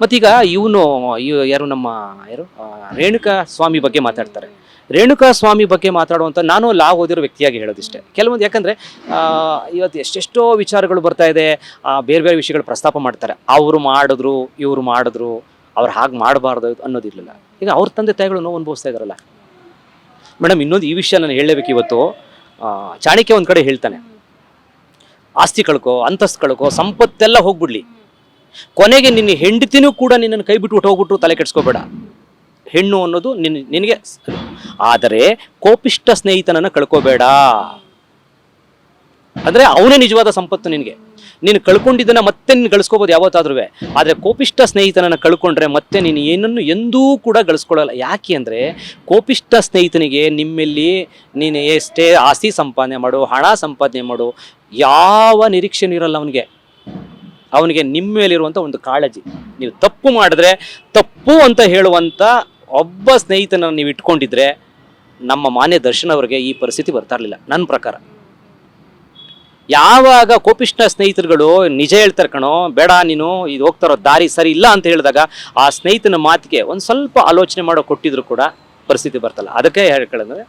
ಮತ್ತೀಗ ಇವನು ಯಾರು ನಮ್ಮ, ಯಾರು? ರೇಣುಕಾ ಸ್ವಾಮಿ ಬಗ್ಗೆ ಮಾತಾಡ್ತಾರೆ. ರೇಣುಕಾ ಸ್ವಾಮಿ ಬಗ್ಗೆ ಮಾತಾಡುವಂಥ ನಾನು ಲಾ ಓದಿರೋ ವ್ಯಕ್ತಿಯಾಗಿ ಹೇಳೋದಿಷ್ಟೇ. ಕೆಲವೊಂದು ಯಾಕಂದರೆ ಇವತ್ತು ಎಷ್ಟೆಷ್ಟೋ ವಿಚಾರಗಳು ಬರ್ತಾ ಇದೆ ಬೇರೆ ಬೇರೆ ವಿಷಯಗಳು ಪ್ರಸ್ತಾಪ ಮಾಡ್ತಾರೆ. ಅವರು ಮಾಡಿದ್ರು, ಇವರು ಮಾಡಿದ್ರು, ಅವ್ರು ಹಾಗೆ ಮಾಡಬಾರ್ದು ಅನ್ನೋದಿರಲಿಲ್ಲ. ಈಗ ಅವ್ರ ತಂದೆ ತಾಯಿಗಳು ನೋವು ಅನುಭವಿಸ್ತಾ ಇದಾರಲ್ಲ. ಮೇಡಮ್, ಇನ್ನೊಂದು ಈ ವಿಷಯ ನಾನು ಹೇಳಬೇಕು ಇವತ್ತು. ಚಾಣಕ್ಯ ಒಂದು ಕಡೆ ಹೇಳ್ತಾನೆ. ಆಸ್ತಿ ಕಳ್ಕೋ, ಅಂತಸ್ತು ಕಳ್ಕೋ, ಸಂಪತ್ತೆಲ್ಲ ಹೋಗ್ಬಿಡ್ಲಿ. ಕೊನೆಗೆ ನಿನ್ನ ಹೆಂಡತಿನೂ ಕೂಡ ನಿನ್ನನ್ನು ಕೈ ಬಿಟ್ಟು ಹೋಗ್ಬಿಟ್ರು ತಲೆ ಕೆಡ್ಸ್ಕೋಬೇಡ. ಹೆಣ್ಣು ಅನ್ನೋದು ನಿನ್ ನಿನಗೆ ಆದರೆ ಕೋಪಿಷ್ಟ ಸ್ನೇಹಿತನನ್ನು ಕಳ್ಕೋಬೇಡ. ಅಂದರೆ ಅವನೇ ನಿಜವಾದ ಸಂಪತ್ತು ನಿನಗೆ. ನೀನು ಕಳ್ಕೊಂಡಿದ್ದನ್ನು ಮತ್ತೆ ನೀನು ಗಳಿಸ್ಕೋಬೋದು ಯಾವತ್ತಾದ್ರೂ ಆದರೆ ಕೋಪಿಷ್ಟ ಸ್ನೇಹಿತನನ್ನು ಕಳ್ಕೊಂಡ್ರೆ ಮತ್ತೆ ನೀನು ಏನನ್ನು ಎಂದೂ ಕೂಡ ಗಳಿಸ್ಕೊಳ್ಳಲ್ಲ. ಯಾಕೆ ಅಂದರೆ ಕೋಪಿಷ್ಟ ಸ್ನೇಹಿತನಿಗೆ ನಿಮ್ಮಲ್ಲಿ ನೀನು ಎಷ್ಟೇ ಆಸ್ತಿ ಸಂಪಾದನೆ ಮಾಡು, ಹಣ ಸಂಪಾದನೆ ಮಾಡು, ಯಾವ ನಿರೀಕ್ಷೆನೂ ಇರಲ್ಲ ಅವನಿಗೆ. ಅವನಿಗೆ ನಿಮ್ಮ ಮೇಲಿರುವಂಥ ಒಂದು ಕಾಳಜಿ. ನೀವು ತಪ್ಪು ಮಾಡಿದ್ರೆ, ತಪ್ಪು ಅಂತ ಹೇಳುವಂಥ ಒಬ್ಬ ಸ್ನೇಹಿತನ ನೀವು ಇಟ್ಕೊಂಡಿದ್ರೆ ನಮ್ಮ ಮಾನ್ಯ ದರ್ಶನ್ ಅವರಿಗೆ ಈ ಪರಿಸ್ಥಿತಿ ಬರ್ತಾ ಇರಲಿಲ್ಲ, ನನ್ನ ಪ್ರಕಾರ. ಯಾವಾಗ ಕೋಪಿಷ್ಣ ಸ್ನೇಹಿತರುಗಳು ನಿಜ ಹೇಳ್ತಾರೆ ಕಣೋ, ಬೇಡ ನೀನು, ಇದು ಹೋಗ್ತಾರೋ ದಾರಿ ಸರಿ ಇಲ್ಲ ಅಂತ ಹೇಳಿದಾಗ ಆ ಸ್ನೇಹಿತನ ಮಾತಿಗೆ ಒಂದು ಸ್ವಲ್ಪ ಆಲೋಚನೆ ಮಾಡೋ ಕೊಟ್ಟಿದ್ರು ಕೂಡ ಪರಿಸ್ಥಿತಿ ಬರ್ತಲ್ಲ. ಅದಕ್ಕೆ ಹೇಳ್ಕೊಳ್ಳೋದಂದ್ರೆ,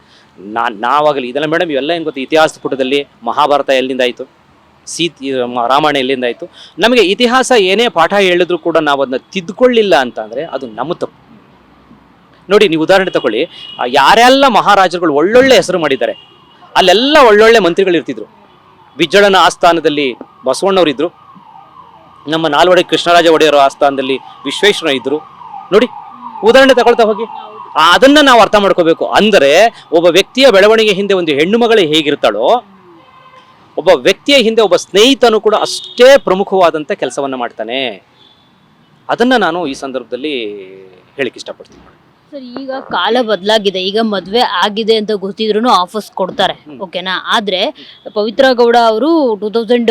ನಾ ನಾವಾಗಲಿ, ಇದೆಲ್ಲ ಮೇಡಮ್ ಇವೆಲ್ಲ ಏನು ಗೊತ್ತು ಇತಿಹಾಸ ಪುಟದಲ್ಲಿ ಮಹಾಭಾರತ ಎಲ್ಲಿಂದ ಆಯಿತು? ಸೀತ್ ರಾಮಾಯಣ ಎಲ್ಲಿಂದ ಆಯಿತು. ನಮಗೆ ಇತಿಹಾಸ ಏನೇ ಪಾಠ ಹೇಳಿದ್ರು ಕೂಡ ನಾವು ಅದನ್ನ ತಿದ್ದುಕೊಳ್ಳಿಲ್ಲ ಅಂತಂದರೆ ಅದು ನಮ್ಮ ತಪ್ಪು. ನೋಡಿ, ನೀವು ಉದಾಹರಣೆ ತಗೊಳ್ಳಿ. ಯಾರೆಲ್ಲ ಮಹಾರಾಜರುಗಳು ಒಳ್ಳೊಳ್ಳೆ ಹೆಸರು ಮಾಡಿದ್ದಾರೆ, ಅಲ್ಲೆಲ್ಲ ಒಳ್ಳೊಳ್ಳೆ ಮಂತ್ರಿಗಳು ಇರ್ತಿದ್ರು. ಬಿಜ್ಜಳನ ಆಸ್ಥಾನದಲ್ಲಿ ಬಸವಣ್ಣವರಿದ್ದರು ನಮ್ಮ ನಾಲ್ವಡೆ ಕೃಷ್ಣರಾಜ ಒಡೆಯರ ಆಸ್ಥಾನದಲ್ಲಿ ವಿಶ್ವೇಶ್ವರ ಇದ್ದರು ನೋಡಿ, ಉದಾಹರಣೆ ತಗೊಳ್ತಾ ಹೋಗಿ. ಅದನ್ನ ನಾವು ಅರ್ಥ ಮಾಡ್ಕೋಬೇಕು. ಅಂದರೆ, ಒಬ್ಬ ವ್ಯಕ್ತಿಯ ಬೆಳವಣಿಗೆ ಹಿಂದೆ ಒಂದು ಹೆಣ್ಣು ಮಗಳು ಹೇಗಿರ್ತಾಳೋ ಒಬ್ಬ ವ್ಯಕ್ತಿಯ ಹಿಂದೆ ಒಬ್ಬ ಸ್ನೇಹಿತನು ಕೂಡ ಅಷ್ಟೇ ಪ್ರಮುಖವಾದಂಥ ಕೆಲಸವನ್ನು ಮಾಡ್ತಾನೆ. ಅದನ್ನು ನಾನು ಈ ಸಂದರ್ಭದಲ್ಲಿ ಹೇಳಕ್ಕೆ ಇಷ್ಟಪಡ್ತೀನಿ. ಸರ್ ಈಗ ಕಾಲ ಬದಲಾಗಿದೆ. ಈಗ ಮದುವೆ ಆಗಿದೆ ಅಂತ ಗೊತ್ತಿದ್ರು ಆಫರ್ಸ್ ಕೊಡ್ತಾರೆ. ಓಕೆನಾ? ಆದ್ರೆ ಪವಿತ್ರ ಗೌಡ ಅವರು two thousand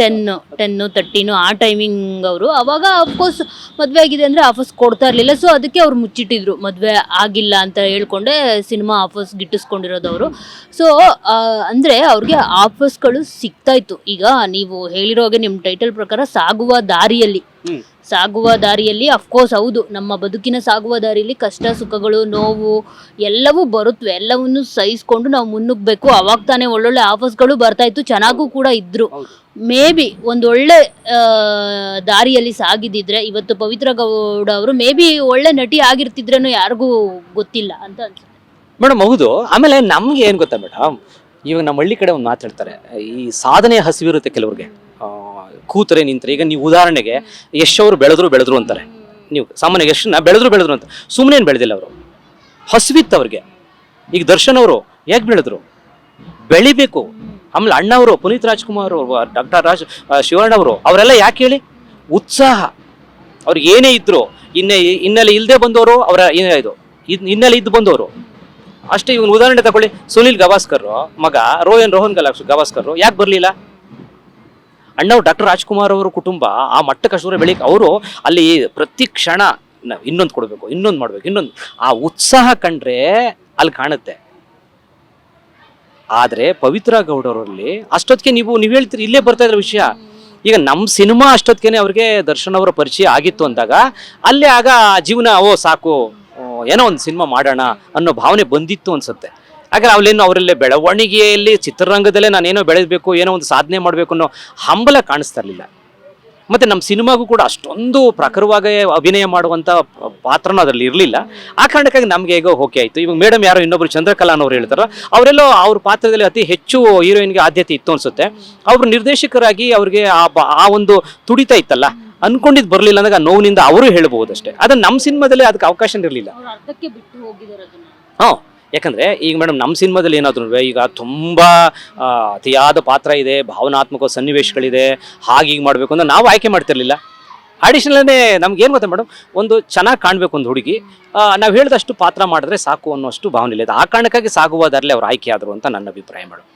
ten ten thirteen ಆ ಟೈಮಿಂಗ್ ಅವರು ಅವಾಗ ಅಫ್ಕೋರ್ಸ್ ಮದುವೆ ಆಗಿದೆ ಅಂದ್ರೆ ಆಫರ್ಸ್ ಕೊಡ್ತಾ ಇರ್ಲಿಲ್ಲ. ಸೊ ಅದಕ್ಕೆ ಅವ್ರು ಮುಚ್ಚಿಟ್ಟಿದ್ರು. ಮದುವೆ ಆಗಿಲ್ಲ ಅಂತ ಹೇಳ್ಕೊಂಡೆ ಸಿನಿಮಾ ಆಫರ್ಸ್ ಗಿಟ್ಟಿಸ್ಕೊಂಡಿರೋದು ಅವರು. ಸೊ ಅಂದ್ರೆ ಅವ್ರಿಗೆ ಆಫರ್ಸ್ಗಳು ಸಿಗ್ತಾ ಇತ್ತು. ಈಗ ನೀವು ಹೇಳಿರೋ ಹಾಗೆ ನಿಮ್ಮ ಟೈಟಲ್ ಪ್ರಕಾರ ಸಾಗುವ ದಾರಿಯಲ್ಲಿ. ಸಾಗುವ ದಾರಿಯಲ್ಲಿ ಅಫ್ಕೋರ್ಸ್ ಹೌದು ನಮ್ಮ ಬದುಕಿನ ಸಾಗುವ ದಾರಿಯಲ್ಲಿ ಕಷ್ಟ ಸುಖಗಳು ನೋವು ಎಲ್ಲವೂ ಬರುತ್ತವೆ ಎಲ್ಲವನ್ನು ಸಹಿಸ್ಕೊಂಡು ನಾವು ಮುನ್ನುಗ್ಬೇಕು. ಅವಾಗ ತಾನೇ ಒಳ್ಳೊಳ್ಳೆ ಆಫರ್ಸ್ಗಳು ಬರ್ತಾ ಇತ್ತು ಚೆನ್ನಾಗೂ ಕೂಡ ಇದ್ರು. ಹೌದು. ಮೇ ಬಿ ಒಂದು ಒಳ್ಳೆ ದಾರಿಯಲ್ಲಿ ಸಾಗಿದಿದ್ರೆ ಇವತ್ತು ಪವಿತ್ರ ಗೌಡ ಅವರು ಮೇ ಬಿ ಒಳ್ಳೆ ನಟಿ ಆಗಿರ್ತಿದ್ರೇನೋ ಯಾರಿಗೂ ಗೊತ್ತಿಲ್ಲ ಅಂತ ಅನ್ಸುತ್ತೆ. ಮೇಡಮ್ ಹೌದು. ಆಮೇಲೆ ನಮ್ಗೆ ಏನು ಗೊತ್ತಾ ಮೇಡಮ್? ಇವಾಗ ನಮ್ಮ ಹಳ್ಳಿ ಕಡೆ ಒಂದು ಮಾತಾಡ್ತಾರೆ ಈ ಸಾಧನೆ ಹಸಿವಿರುತ್ತೆ ಕೆಲವ್ರಿಗೆ. ಕೂತರೆ ನಿಂತರೆ. ಈಗ ನೀವು ಉದಾಹರಣೆಗೆ ಅವರು ಬೆಳೆದ್ರು ಬೆಳೆದ್ರು ಅಂತಾರೆ. ನೀವು ಸಾಮಾನ್ಯ ಎಷ್ಟನ್ನ ಬೆಳೆದ್ರು ಬೆಳೆದ್ರು ಅಂತ. ಸುಮ್ಮನೆ ಏನು ಬೆಳೆದಿಲ್ಲ ಅವರು. ಹಸಿವಿತ್ತು ಅವ್ರಿಗೆ. ಈಗ ದರ್ಶನ್ ಅವರು ಹೇಗೆ ಬೆಳೆದ್ರು? ಬೆಳಿಬೇಕು. ಆಮೇಲೆ ಅಣ್ಣವರು ಪುನೀತ್ ರಾಜ್ಕುಮಾರ್ ಡಾಕ್ಟರ್ ರಾಜ್ ಶಿವಣ್ಣ ಅವರು, ಅವರೆಲ್ಲ ಯಾಕೆ ಹೇಳಿ? ಉತ್ಸಾಹ. ಅವ್ರಿಗೆ ಏನೇ ಇದ್ರು, ಇನ್ನೇ ಹಿನ್ನೆಲೆ ಇಲ್ಲದೆ ಬಂದವರು ಅವರ, ಏನೇ ಇದು ಹಿನ್ನೆಲೆ ಇದ್ದು ಬಂದವರು. ಅಷ್ಟೇ ಇವನ್ ಉದಾಹರಣೆ ತಗೊಳ್ಳಿ. ಸುನಿಲ್ ಗವಾಸ್ಕರ್, ಮಗ ರೋಹನ್ ರೋಹನ್ ಗಲಾಕ್ಷ, ಗವಾಸ್ಕರ್, ಯಾಕೆ ಬರಲಿಲ್ಲ? ಅಣ್ಣವ್ ಡಾಕ್ಟರ್ ರಾಜ್ಕುಮಾರ್ ಅವರ ಕುಟುಂಬ, ಆ ಮಟ್ಟಕ್ಕೆ ಕಷ್ಟ ಬೆಳಿಗ್ಗೆ ಅವರು ಅಲ್ಲಿ ಪ್ರತಿ ಕ್ಷಣ ಇನ್ನೊಂದು ಕೊಡಬೇಕು, ಇನ್ನೊಂದು ಮಾಡ್ಬೇಕು, ಇನ್ನೊಂದು. ಆ ಉತ್ಸಾಹ ಕಂಡ್ರೆ ಅಲ್ಲಿ ಕಾಣುತ್ತೆ. ಆದರೆ ಪವಿತ್ರ ಗೌಡರಲ್ಲಿ ಅಷ್ಟೊತ್ತಿಗೆ ನೀವು ನೀವು ಹೇಳ್ತೀರಿ, ಇಲ್ಲೇ ಬರ್ತಾ ಇದ್ರ ವಿಷಯ. ಈಗ ನಮ್ಮ ಸಿನಿಮಾ ಅಷ್ಟೊತ್ತಿಗೆ ಅವ್ರಿಗೆ ದರ್ಶನ್ ಅವರ ಪರಿಚಯ ಆಗಿತ್ತು ಅಂದಾಗ, ಅಲ್ಲೇ ಆಗ ಜೀವನ, ಓ ಸಾಕು. ಏನೋ ಒಂದು ಸಿನಿಮಾ ಮಾಡೋಣ ಅನ್ನೋ ಭಾವನೆ ಬಂದಿತ್ತು ಅನ್ಸುತ್ತೆ. ಹಾಗೆ ಅವಲೇನು ಅವರಲ್ಲೇ ಬೆಳವಣಿಗೆಯಲ್ಲಿ, ಚಿತ್ರರಂಗದಲ್ಲೇ ನಾನೇನೋ ಬೆಳೆಸಬೇಕು, ಏನೋ ಒಂದು ಸಾಧನೆ ಮಾಡಬೇಕು ಅನ್ನೋ ಹಂಬಲ ಕಾಣಿಸ್ತಾ ಇರಲಿಲ್ಲ. ಮತ್ತು ನಮ್ಮ ಸಿನಿಮಾಗೂ ಕೂಡ ಅಷ್ಟೊಂದು ಪ್ರಖರವಾಗಿ ಅಭಿನಯ ಮಾಡುವಂಥ ಪಾತ್ರನೂ ಅದರಲ್ಲಿ ಇರಲಿಲ್ಲ. ಆ ಕಾರಣಕ್ಕಾಗಿ ನಮಗೆ ಹೇಗೋ ಓಕೆ ಆಯಿತು. ಇವಾಗ ಮೇಡಮ್ ಯಾರೋ ಇನ್ನೊಬ್ರು ಚಂದ್ರಕಲಾ ಅನ್ನೋರು ಹೇಳ್ತಾರೋ, ಅವರೆಲ್ಲೋ ಅವ್ರ ಪಾತ್ರದಲ್ಲಿ ಅತಿ ಹೆಚ್ಚು ಹೀರೋಯಿನ್ಗೆ ಆದ್ಯತೆ ಇತ್ತು ಅನಿಸುತ್ತೆ. ಅವರು ನಿರ್ದೇಶಕರಾಗಿ ಅವ್ರಿಗೆ ಆ ಒಂದು ತುಡಿತ ಇತ್ತಲ್ಲ ಅನ್ಕೊಂಡಿದ್ದು ಬರಲಿಲ್ಲ ಅಂದಾಗ ಆ ನೋವಿನಿಂದ ಅವರು ಅಷ್ಟೇ ಅದನ್ನ ನಮ್ಮ ಸಿನಿಮಾದಲ್ಲಿ ಅದಕ್ಕೆ ಅವಕಾಶ ಇರಲಿಲ್ಲ. ಅರ್ಧಕ್ಕೆ ಬಿಟ್ಟು ಹೋಗಿದ್ದಾರೆ ಅದನ್ನ. ಹಾಂ ಯಾಕಂದರೆ ಈಗ ಮೇಡಮ್ ನಮ್ಮ ಸಿನಿಮಾದಲ್ಲಿ ಏನಾದ್ರು ಈಗ ತುಂಬ ಅತಿಯಾದ ಪಾತ್ರ ಇದೆ ಭಾವನಾತ್ಮಕ ಸನ್ನಿವೇಶಗಳಿದೆ ಹಾಗೆ ಹೀಗೆ ಮಾಡಬೇಕು ಅಂತ ನಾವು ಆಯ್ಕೆ ಮಾಡ್ತಿರ್ಲಿಲ್ಲ. ಆಡಿಷನಲ್ಲೇ ನಮ್ಗೆ ಏನು ಗೊತ್ತಾ ಮೇಡಮ್ ಒಂದು ಚೆನ್ನಾಗಿ ಕಾಣಬೇಕು ಒಂದು ಹುಡುಗಿ ನಾವು ಹೇಳಿದಷ್ಟು ಪಾತ್ರ ಮಾಡಿದ್ರೆ ಸಾಕು ಅನ್ನೋಷ್ಟು ಭಾವನೆ ಇಲ್ಲ. ಆ ಕಾರಣಕ್ಕಾಗಿ ಸಾಗುವ ದಾರಿಲಿ ಅವ್ರು ಆಯ್ಕೆ ಆದರು ಅಂತ ನನ್ನ ಅಭಿಪ್ರಾಯ ಮೇಡಮ್